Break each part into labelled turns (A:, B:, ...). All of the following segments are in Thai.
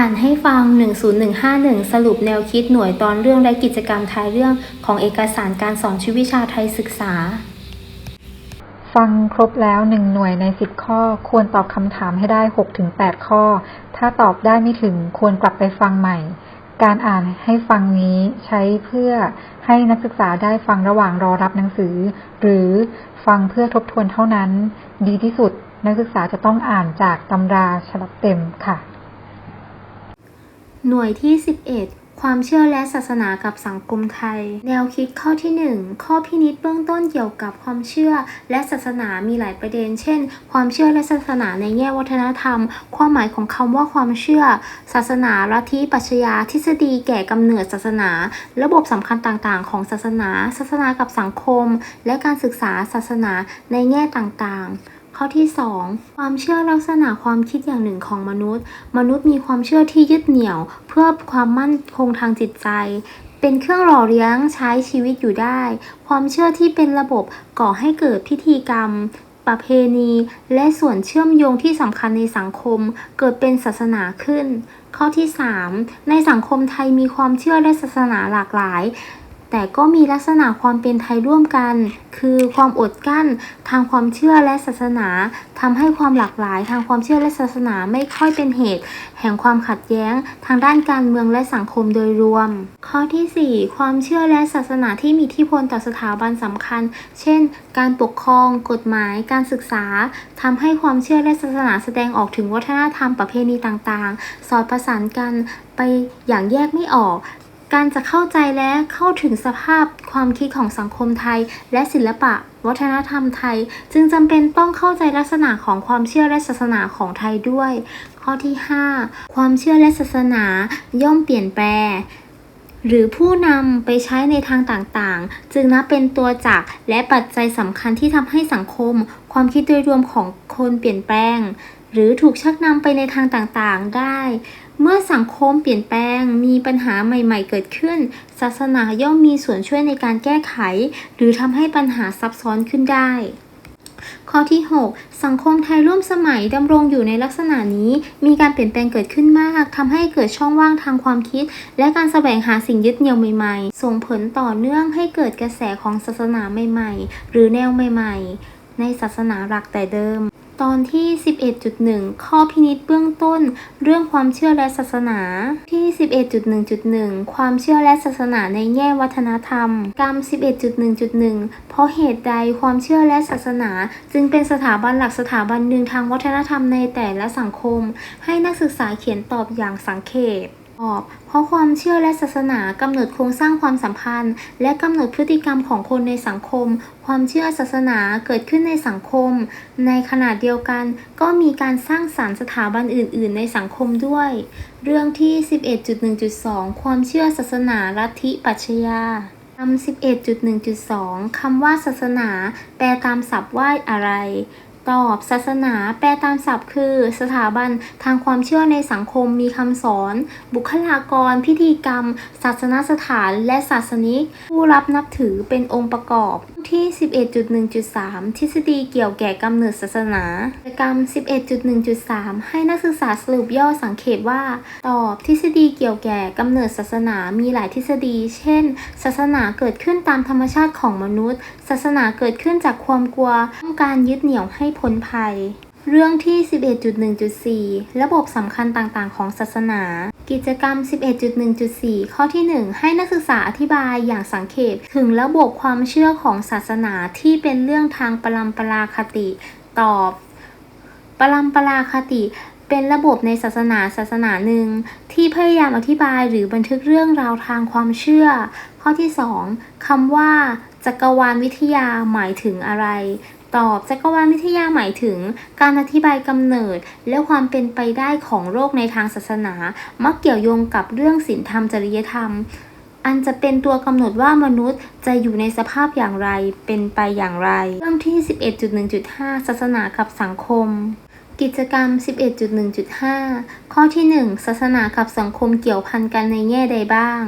A: อ่านให้ฟัง 10151 สรุปแนวคิดหน่วยตอนเรื่องและกิจกรรมท้ายเรื่องของเอกสารการสอนชีววิชาไทยศึกษา
B: ฟังครบแล้วหนึ่งหน่วยในสิบข้อ ควรตอบคำถามให้ได้หกถึงแปดข้อ ถ้าตอบได้ไม่ถึงควรกลับไปฟังใหม่ การอ่านให้ฟังนี้ใช้เพื่อให้นักศึกษาได้ฟังระหว่างรอรับหนังสือ หรือฟังเพื่อทบทวนเท่านั้น ดีที่สุดนักศึกษาจะต้องอ่านจากตำราฉบับเต็มค่ะ
A: หน่วยที่ 11 ความเชื่อและศาสนากับสังคมไทย แนวคิดข้อที่ 1 ข้อพินิจเบื้องต้นเกี่ยวกับความเชื่อและศาสนามีหลายประเด็น เช่น ความเชื่อและศาสนาในแง่วัฒนธรรม ความหมายของคำว่าความเชื่อ ศาสนาลัทธิปัชญาทฤษฎีแก่กำเนิดศาสนา ระบบสำคัญต่างๆ ของศาสนา ศาสนากับสังคม และการศึกษาศาสนาในแง่ต่างๆ ข้อที่ 2 ความเชื่อลักษณะความคิดอย่างหนึ่งของมนุษย์ มนุษย์มีความเชื่อที่ยึดเหนี่ยว เพื่อความมั่นคงทางจิตใจ เป็นเครื่องหล่อเลี้ยงใช้ชีวิตอยู่ได้ ความเชื่อที่เป็นระบบก่อให้เกิดพิธีกรรมประเพณี และส่วนเชื่อมโยงที่สำคัญในสังคม เกิดเป็นศาสนาขึ้น ข้อที่ 3 ในสังคมไทยมีความเชื่อและศาสนาหลากหลาย แต่ก็มีลักษณะความเป็นไทยร่วมกัน คือความอดกั้นทางความเชื่อและศาสนาทำให้ความหลากหลายทางความเชื่อและศาสนาไม่ค่อยเป็นเหตุ แห่งความขัดแย้ง ทางด้านการเมืองและสังคมโดยรวม ข้อที่ 4 ความเชื่อและศาสนาที่มีทธิพลต่อสถาบันสำคัญ เช่น การปกครอง กฎหมาย การศึกษาทำให้ความเชื่อและศาสนาแสดงออกถึงวัฒนธรรมประเพณีต่างๆ สอดประสานกันไปอย่างแยกไม่ออก การจะเข้าใจและเข้าถึงสภาพความคิดของสังคมไทย และศิลปะ วัฒนธรรมไทย จึงจำเป็นต้องเข้าใจลักษณะของความเชื่อและศาสนาของไทยด้วย ข้อที่ 5 ความเชื่อและศาสนาย่อมเปลี่ยนแปลง หรือผู้นำไปใช้ในทางต่างๆ จึงนับเป็นตัวจักรและปัจจัยสำคัญที่ทำให้สังคม ความคิดโดยรวมของคนเปลี่ยนแปลง หรือถูกชักนำไปในทางต่างๆได้ เมื่อสังคมเปลี่ยนแปลง มีปัญหาใหม่ๆ เกิดขึ้น ศาสนาย่อมมีส่วนช่วยในการแก้ไข หรือทำให้ปัญหาซับซ้อนขึ้นได้ ข้อที่ 6 สังคมไทยร่วมสมัยดำรงอยู่ในลักษณะนี้ มีการเปลี่ยนแปลงเกิดขึ้นมากทำให้เกิดช่องว่างทางความคิด และการแสวงหาสิ่งยึดเหนี่ยวใหม่ๆ ส่งผลต่อเนื่องให้เกิดกระแสของศาสนาใหม่ๆ หรือแนวใหม่ ๆ ในศาสนาหลักแต่เดิม ตอนที่ 11.1 ข้อพินิจเบื้องต้น เรื่องความเชื่อและศาสนา ที่ 11.1.1 ความเชื่อและศาสนาในแง่วัฒนธรรม กรรม 11.1.1 เพราะเหตุใดความเชื่อและศาสนา จึงเป็นสถาบันหลักสถาบันหนึ่งทางวัฒนธรรมในแต่ละสังคม ให้นักศึกษาเขียนตอบอย่างสังเขปตอบ เพราะความเชื่อและศาสนากำหนดโครงสร้างความสัมพันธ์ และกำหนดพฤติกรรมของคนในสังคม ความเชื่อศาสนาเกิดขึ้นในสังคม ในขณะเดียวกันก็มีการสร้างสรรค์สถาบันอื่น ๆ ในสังคมด้วย เรื่องที่ 11.1.2 ความเชื่อศาสนาลัทธิปรัชญาคำ11.1.2 คำว่าศาสนา แปลตามศัพท์ว่าอะไร ตอบ ศาสนา แปลตามศัพท์คือ สถาบันทางความเชื่อในสังคมมีคำสอน บุคลากร พิธีกรรม ศาสนสถานและศาสนิก ผู้รับนับถือเป็นองค์ประกอบ ที่ 11.1.3 ทฤษฎีเกี่ยวแก่กำเนิดศาสนากิจกรรม 11.1.3 ให้นักศึกษาสรุปย่อสังเขตว่า ตอบทฤษฎีเกี่ยวแก่กำเนิดศาสนามีหลายทฤษฎี เช่น ศาสนาเกิดขึ้นตามธรรมชาติของมนุษย์ ศาสนาเกิดขึ้นจากความกลัวต้องการยึดเหนี่ยวให้พ้นภัย เรื่องที่ 11.1.4 ระบบสำคัญต่างๆ ของศาสนา กิจกรรม 11.1.4 ข้อที่ 1 ให้นักศึกษาอธิบายอย่างสังเขปถึงระบบความเชื่อของศาสนาที่เป็นเรื่องทางปรัมปราคติ ตอบ ปรัมปราคติเป็นระบบในศาสนาศาสนาหนึ่ง ที่พยายามอธิบายหรือบันทึกเรื่องราวทางความเชื่อ ข้อที่ 2คำว่า จักรวาลวิทยาหมายถึงอะไร ตอบจักรวาลวิทยาหมายถึงการอธิบายกำเนิด และความเป็นไปได้ของโลกในทางศาสนา มักเกี่ยวโยงกับเรื่องศีลธรรมจริยธรรม อันจะเป็นตัวกำหนดว่ามนุษย์จะอยู่ในสภาพอย่างไรเป็นไปอย่างไร เรื่องที่ 11.1.5 ศาสนากับสังคมกิจกรรม 11.1.5 ข้อที่ 1 ศาสนากับสังคมเกี่ยวพันกันในแง่ใดบ้าง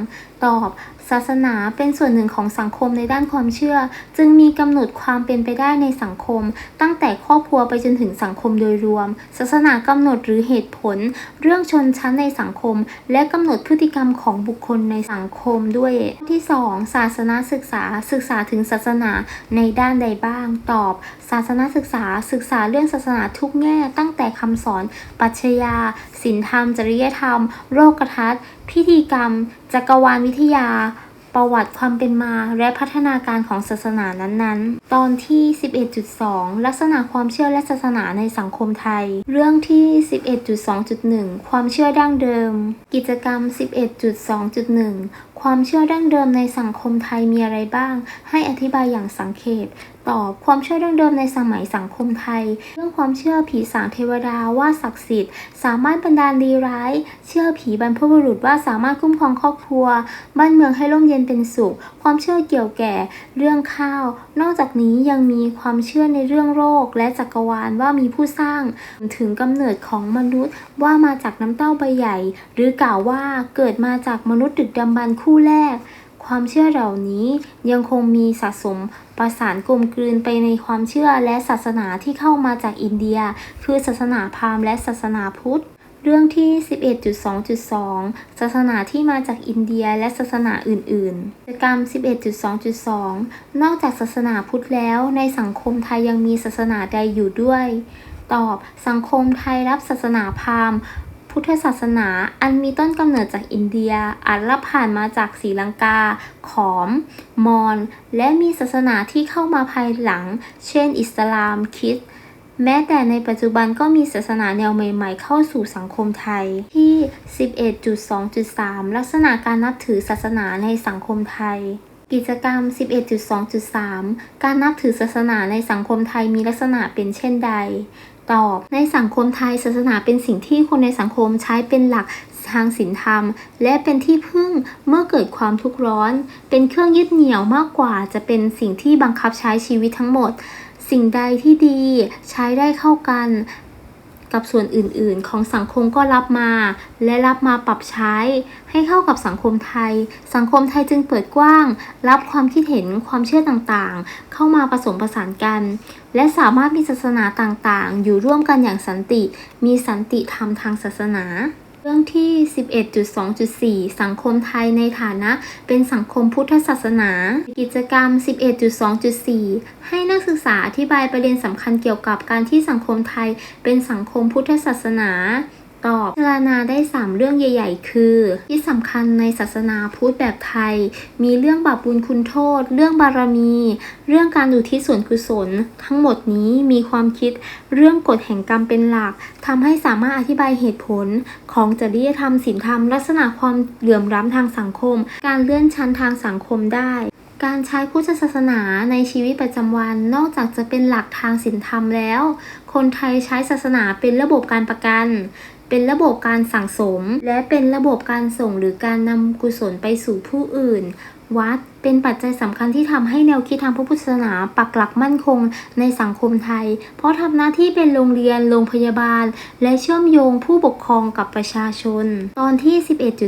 A: ตอบ ศาสนาเป็นส่วนหนึ่งของสังคมในด้านความเชื่อ จึงมีกำหนดความเป็นไปได้ในสังคม ตั้งแต่ครอบครัวไปจนถึงสังคมโดยรวม ศาสนากำหนดหรือเหตุผล เรื่องชนชั้นในสังคม และกำหนดพฤติกรรมของบุคคลในสังคมด้วยข้อที่ 2 ศาสนาศึกษาศึกษาถึงศาสนาในด้านใดบ้าง ตอบ ศาสนาศึกษาศึกษาเรื่องศาสนาทุกแง่ ตั้งแต่คำสอนปรัชญาศีลธรรม จริยธรรม โลกทัศน์พิธีกรรม จักรวาลวิทยา ประวัติความเป็นมาและพัฒนาการของศาสนานั้นๆ ตอนที่ 11.2 ลักษณะความเชื่อและศาสนาในสังคมไทย เรื่องที่ 11.2.1 ความเชื่อดั้งเดิม กิจกรรม 11.2.1 ความเชื่อดั้งเดิมในสังคมไทยมีอะไรบ้าง ให้อธิบายอย่างสังเขป ตอบความเชื่อดั้งเดิมในสมัยสังคมไทย เรื่องความเชื่อผีสางเทวดาว่าศักดิ์สิทธิ์ สามารถบันดาลดีร้าย เชื่อผีบรรพบุรุษว่าสามารถคุ้มครองครอบครัว บ้านเมืองให้ร่มเย็นเป็นสุข ความเชื่อเกี่ยวแก่เรื่องข้าว นอกจากนี้ยังมีความเชื่อในเรื่องโรค และจักรวาลว่ามีผู้สร้างถึงกำเนิดของมนุษย์ว่ามาจากน้ำเต้าใบใหญ่ หรือกล่าวว่าเกิดมาจากมนุษย์ดึกดำบรรคู่แรก ความเชื่อเหล่านี้ยังคงมีสะสมประสานกลมกลืนไปในความเชื่อและศาสนาที่เข้ามาจากอินเดีย คือศาสนาพราหมณ์และศาสนาพุทธเรื่องที่ 11.2.2 ศาสนาที่มาจากอินเดียและศาสนาอื่นๆ กิจกรรม 11.2.2 นอกจากศาสนาพุทธแล้ว ในสังคมไทยยังมีศาสนาใดอยู่ด้วย ตอบ สังคมไทยรับศาสนาพราหมณ์ พุทธศาสนาอันมีต้นกำเนิดจากอินเดียอาจรับผ่านมาจากศรีลังกา ขอม มอญและมีศาสนาที่เข้ามาภายหลัง เช่น อิสลามคริสต์แม้แต่ในปัจจุบันก็มีศาสนาแนวใหม่ๆ เข้าสู่สังคมไทย ที่ 11.2.3 ลักษณะการนับถือศาสนาในสังคมไทย กิจกรรม 11.2.3 การนับถือศาสนาในสังคมไทยมีลักษณะเป็นเช่นใด ตอบ ในสังคมไทยศาสนาเป็นสิ่งที่คนในสังคมใช้เป็นหลักทางศีลธรรม และเป็นที่พึ่งเมื่อเกิดความทุกข์ร้อน เป็นเครื่องยึดเหนี่ยวมากกว่าจะเป็นสิ่งที่บังคับใช้ชีวิตทั้งหมด สิ่งใดที่ดีใช้ได้เข้ากัน กับส่วนอื่นๆ ของสังคมก็รับมา และรับมาปรับใช้ ให้เข้ากับสังคมไทย สังคมไทยจึงเปิดกว้าง รับความคิดเห็นความเชื่อต่างๆ เข้ามาผสมผสานกัน และสามารถมีศาสนาต่างๆ อยู่ร่วมกันอย่างสันติ มีสันติธรรมทางศาสนา เรื่องที่ 11.2.4 สังคมไทยในฐานะ เป็นสังคมพุทธศาสนา กิจกรรม 11.2.4 ให้นักศึกษาอธิบายประเด็นสำคัญเกี่ยวกับการที่สังคมไทยเป็นสังคมพุทธศาสนา ตอบพิจารณาได้ 3 เรื่องใหญ่ ๆ คือ ที่สำคัญในศาสนาพุทธแบบไทย มีเรื่องบาปบุญคุณโทษ เรื่องบารมี เรื่องการอุทิศส่วนกุศล ทั้งหมดนี้มีความคิดเรื่องกฎแห่งกรรมเป็นหลักทำให้สามารถอธิบายเหตุผล ของจริยธรรมศีลธรรม ลักษณะความเหลื่อมล้ำทางสังคม การเลื่อนชั้นทางสังคมได้การใช้พุทธศาสนาในชีวิตประจำวันนอกจากจะเป็นหลักทางศีลธรรมแล้ว คนไทยใช้ศาสนาเป็นระบบการประกัน เป็นระบบการสั่งสม และเป็นระบบการส่งหรือการนำกุศลไปสู่ผู้อื่น วัดเป็นปัจจัยสำคัญที่ทำให้แนวคิดทางพระพุทธศาสนาปักหลักมั่นคงในสังคมไทย เพราะทำหน้าที่เป็นโรงเรียน โรงพยาบาล และเชื่อมโยงผู้ปกครองกับประชาชน ตอนที่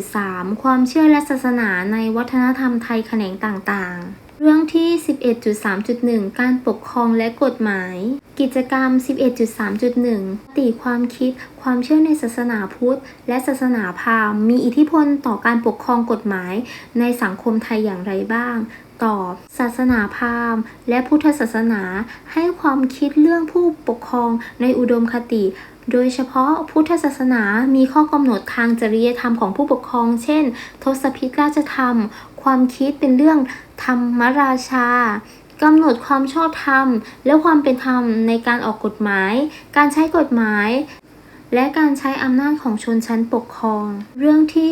A: 11.3 ความเชื่อและศาสนาในวัฒนธรรมไทยแขนงต่างๆ เรื่องที่ 11.3.1 การปกครองและกฎหมาย กิจกรรม 11.3.1ตีความคิด ความเชื่อในศาสนาพุทธ และศาสนาพราหมณ์มีอิทธิพลต่อการปกครองกฎหมาย ในสังคมไทยอย่างไรบ้าง ตอบ ศาสนาพราหมณ์ และพุทธศาสนาให้ความคิดเรื่องผู้ปกครองในอุดมคติ โดยเฉพาะพุทธศาสนามีข้อกำหนดทางจริยธรรมของผู้ปกครอง เช่น ทศพิธราชธรรม ความคิดเป็นเรื่องธรรมราชา กำหนดความชอบธรรม และความเป็นธรรมในการออกกฎหมาย การใช้กฎหมาย และการใช้อำนาจของชนชั้นปกครอง เรื่องที่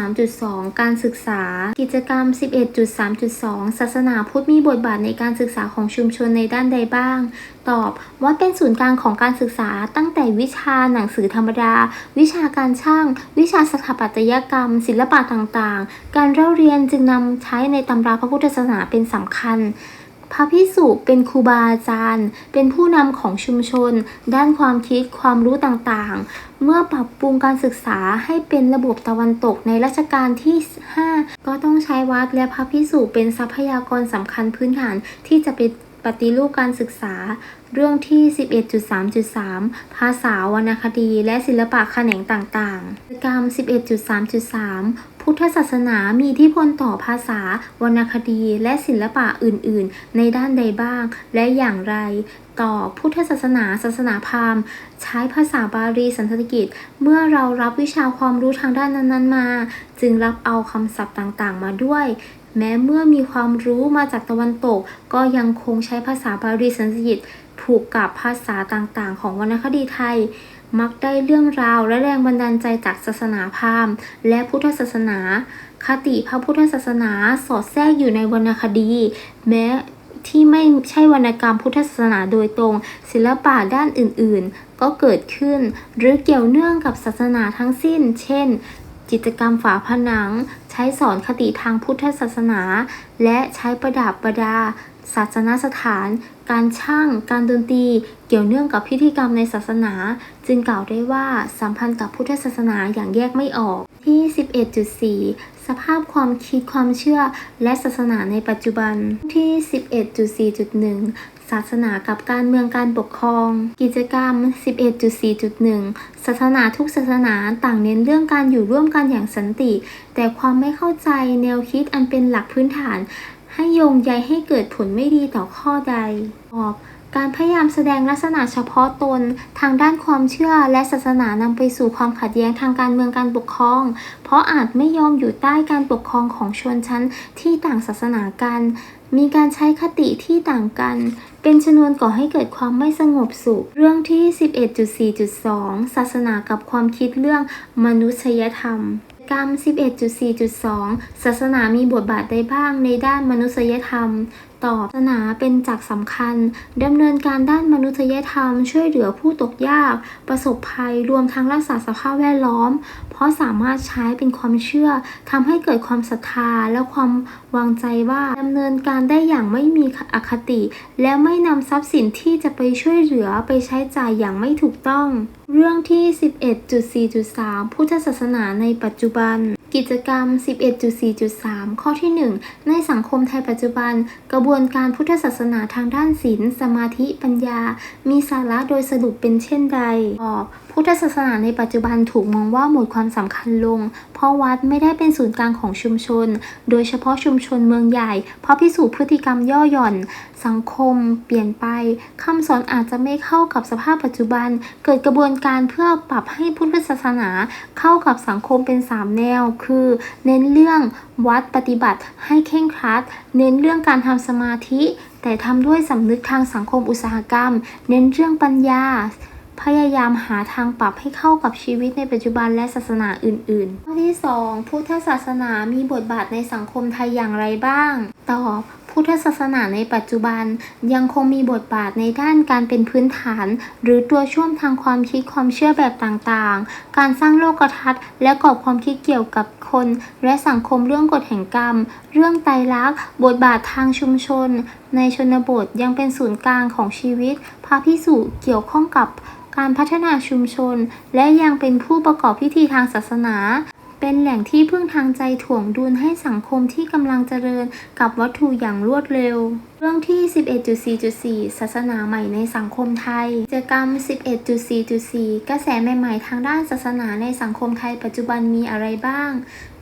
A: 11.3.2 การศึกษา กิจกรรม 11.3.2 ศาสนาพุทธมีบทบาทในการศึกษาของชุมชนในด้านใดบ้าง ตอบว่าเป็นศูนย์กลางของการศึกษาตั้งแต่วิชาหนังสือธรรมดา วิชาการช่าง วิชาสถาปัตยกรรม ศิลปะต่างๆ การเล่าเรียนจึงนำใช้ในตำราพระพุทธศาสนาเป็นสำคัญ พระพิสุเป็นครูบาอาจารย์ เป็นผู้นำของชุมชน ด้านความคิดความรู้ต่างๆ เมื่อปรับปรุงการศึกษาให้เป็นระบบตะวันตกในรัชกาลที่ 5 ก็ต้องใช้วัดและพระพิสุเป็นทรัพยากรสำคัญพื้นฐานที่จะเป็น ปฏิรูปการศึกษา เรื่องที่ 11.3.3 ภาษาวรรณคดีและศิลปะแขนงต่างๆ กิจกรรม 11.3.3 พุทธศาสนามีทธิพลต่อภาษา วรรณคดีและศิลปะอื่นๆ ในด้านใดบ้าง และอย่างไร ต่อพุทธศาสนาศาสนาพราหมณ์ ใช้ภาษาบาลีสันสกฤตเมื่อเรารับวิชาความรู้ทางด้านนั้นๆมา จึงรับเอาคำศัพท์ต่างๆ มาด้วย แม้เมื่อมีความรู้มาจากตะวันตก ก็ยังคงใช้ภาษาบาลีสันสกฤตผูกกับภาษาต่างๆ ของวรรณคดีไทย มักได้เรื่องราวและแรงบันดาลใจจากศาสนาพราหมณ์ และพุทธศาสนา คติพระพุทธศาสนาสอดแทรกอยู่ในวรรณคดี แม้ที่ไม่ใช่วรรณกรรมพุทธศาสนาโดยตรง ศิลปะด้านอื่นๆ ก็เกิดขึ้น หรือเกี่ยวเนื่องกับศาสนาทั้งสิ้น เช่น จิตรกรรมฝาผนัง ใช้สอนคติทางพุทธศาสนา และใช้ประดับประดา ศาสนสถาน การช่าง การดนตรีเกี่ยวเนื่องกับพิธีกรรมในศาสนา จึงกล่าวได้ว่าสัมพันธ์กับพุทธศาสนาอย่างแยกไม่ออกที่ 11.4 สภาพความคิดความเชื่อและศาสนาในปัจจุบันที่ 11.4.1 ศาสนากับการเมืองการปกครอง กิจกรรม 11.4.1 ศาสนาทุกศาสนาต่างเน้นเรื่องการอยู่ร่วมกันอย่างสันติ แต่ความไม่เข้าใจแนวคิดอันเป็นหลักพื้นฐาน ให้โยงใยให้เกิดผลไม่ดีต่อข้อใดออกการพยายามแสดงลักษณะเฉพาะตน ทางด้านความเชื่อและศาสนานำไปสู่ความขัดแย้งทางการเมืองการปกครอง เพราะอาจไม่ยอมอยู่ใต้การปกครองของชนชั้นที่ต่างศาสนากัน มีการใช้คติที่ต่างกัน เป็นชนวนก่อให้เกิดความไม่สงบสุข เรื่องที่ 11.4.2 ศาสนากับความคิดเรื่องมนุษยธรรมกรรม 11.4.2 ศาสนามีบทบาทใดบ้างในด้านมนุษยธรรม ตอบศาสนาเป็นจักรสำคัญดำเนินการด้านมนุษยธรรม ช่วยเหลือผู้ตกยาก ประสบภัยรวมทั้งรักษาสภาพแวดล้อม เพราะสามารถใช้เป็นความเชื่อทำให้เกิดความศรัทธาและความวางใจว่าดำเนินการได้อย่างไม่มีอคติ และไม่นำทรัพย์สินที่จะไปช่วยเหลือไปใช้จ่ายอย่างไม่ถูกต้อง เรื่องที่ 11.4.3 พุทธศาสนาในปัจจุบัน กิจกรรม 11.4.3 ข้อที่ 1 ในสังคมไทยปัจจุบัน กระบวนการพุทธศาสนาทางด้านศีล สมาธิ ปัญญา มีสาระโดยสรุปเป็นเช่นใดตอบ พุทธศาสนาในปัจจุบันถูกมองว่าหมดความสำคัญลง เพราะวัดไม่ได้เป็นศูนย์กลางของชุมชน โดยเฉพาะชุมชนเมืองใหญ่ เพราะพิสูจน์พฤติกรรมย่อหย่อน สังคม เปลี่ยนไปคำสอนอาจจะไม่เข้ากับสภาพปัจจุบัน เกิดกระบวนการเพื่อปรับให้พุทธศาสนาเข้ากับสังคมเป็น 3 แนว คือ เน้นเรื่องวัดปฏิบัติให้เคร่งครัด เน้นเรื่องการทำสมาธิ แต่ทำด้วยสำนึกทางสังคมอุตสาหกรรม เน้นเรื่องปัญญา พยายามหาทางปรับให้เข้ากับชีวิตในปัจจุบันและศาสนาอื่นๆ ข้อที่ 2 พุทธศาสนามีบทบาทในสังคมไทยอย่างไรบ้าง ตอบพุทธศาสนาในปัจจุบันยังคงมีบทบาทในด้านการเป็นพื้นฐาน หรือตัวช่วงทางความคิดความเชื่อแบบต่างๆ การสร้างโลกทัศน์ และกรอบความคิดเกี่ยวกับคน และสังคมเรื่องกฎแห่งกรรม เรื่องไตรลักษณ์ บทบาททางชุมชน ในชนบทยังเป็นศูนย์กลางของชีวิตพระพิสุเกี่ยวข้องกับ การพัฒนาชุมชน และยังเป็นผู้ประกอบพิธีทางศาสนา เป็นแหล่งที่พึ่งทางใจถ่วงดุลให้สังคมที่กำลังเจริญกับวัตถุอย่างรวดเร็ว เรื่องที่ 11.4.4 ศาสนาใหม่ในสังคมไทยกิจกรรม 11.4.4 กระแสใหม่ๆ ทางด้านศาสนาในสังคมไทยปัจจุบันมีอะไรบ้าง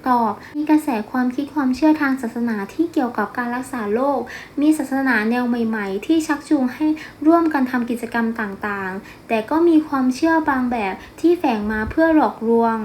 A: ตอบมีกระแสความคิดความเชื่อทางศาสนาที่เกี่ยวกับการรักษาโรค มีศาสนาแนวใหม่ ๆ ที่ชักจูงให้ร่วมกันทำกิจกรรมต่างๆ แต่ก็มีความเชื่อบางแบบที่แฝงมาเพื่อหลอกลวง